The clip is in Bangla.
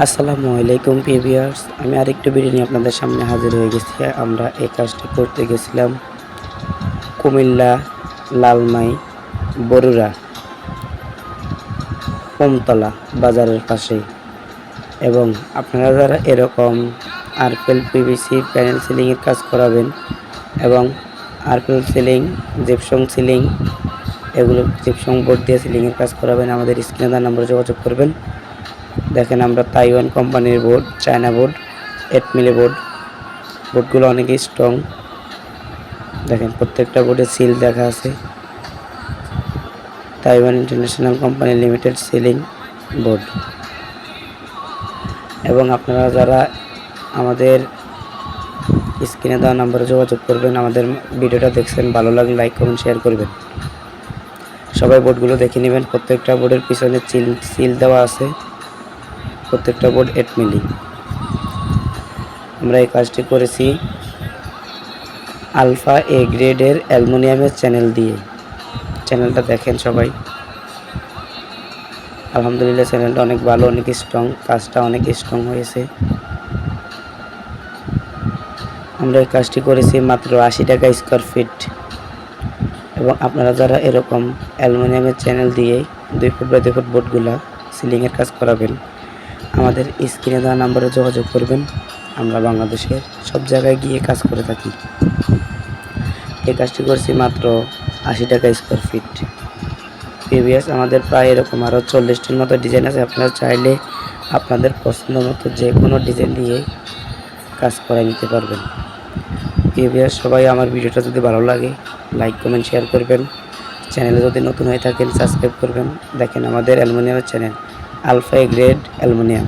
আসসালামু আলাইকুম পিভিয়ার্স আমি আরেকটু বিরিয়ানি আপনাদের সামনে হাজির হয়ে গেছি। আমরা এই কাজটি করতে গেছিলাম কুমিল্লা, লালমাই, বরুড়া, কমতলা বাজারের পাশে। এবং আপনারা যারা এরকম আরপেল পিভিসি, প্যানেল সিলিংয়ের কাজ করাবেন এবং আরপেল সিলিং, জিপসং সিলিং, এগুলো জিপসং বোর্ড দিয়ে সিলিংয়ের কাজ করাবেন, আমাদের স্ক্রিনে তার নাম্বারে যোগাযোগ করবেন। দেখেন আমরা তাইওয়ান কোম্পানির board China board eight milli board বোর্ডগুলো অনেকই স্ট্রং দেখেন প্রত্যেকটা বোর্ডে সিল দেখা আছে। Taiwan international company limited ceiling board এবং আপনারা যারা আমাদের স্ক্রিনে দেওয়া নাম্বারে যোগাযোগ করবেন, আমাদের ভিডিওটা দেখছেন, ভালো লাগলে লাইক করুন শেয়ার করবেন। সবাই বোর্ডগুলো দেখে নেবেন। প্রত্যেকটা বোর্ডের পিছনে সিল সিল দেওয়া আছে। প্রত্যেকটা বোর্ড এইট মিলি আমরা এই কাজটি করেছি আলফা এ গ্রেডের অ্যালুমিনিয়ামের চ্যানেল দিয়ে। চ্যানেলটা দেখেন সবাই। আলহামদুলিল্লাহ চ্যানেলটা অনেক ভালো, অনেক স্ট্রং কাজটা অনেক স্ট্রং হয়েছে। আমরা এই কাজটি করেছি মাত্র আশি টাকা স্কোয়ার ফিট এবং আপনারা যারা এরকম অ্যালুমিনিয়ামের চ্যানেল দিয়ে দুই ফুট বাই দুই ফুট বোর্ডগুলা সিলিংয়ের কাজ করাবেন আমাদের স্ক্রিনে দেওয়া নাম্বারে যোগাযোগ করবেন। আমরা বাংলাদেশের সব জায়গায় গিয়ে কাজ করে থাকি। এই কাজটি করছি মাত্র আশি টাকা স্কোয়ার ফিট প্রিভিয়াস আমাদের প্রায় এরকম আরও চল্লিশটির মতো ডিজাইন আছে। আপনারা চাইলে আপনাদের পছন্দ মতো যে কোনো ডিজাইন দিয়ে কাজ করে নিতে পারবেন। প্রিভিয়াস সবাই আমার ভিডিওটা যদি ভালো লাগে লাইক কমেন্ট শেয়ার করবেন। চ্যানেলে যদি নতুন হয়ে থাকেন সাবস্ক্রাইব করবেন। দেখেন আমাদের অ্যালুমিনিয়ামের চ্যানেল আলফা গ্রেড অ্যালুমিনিয়াম।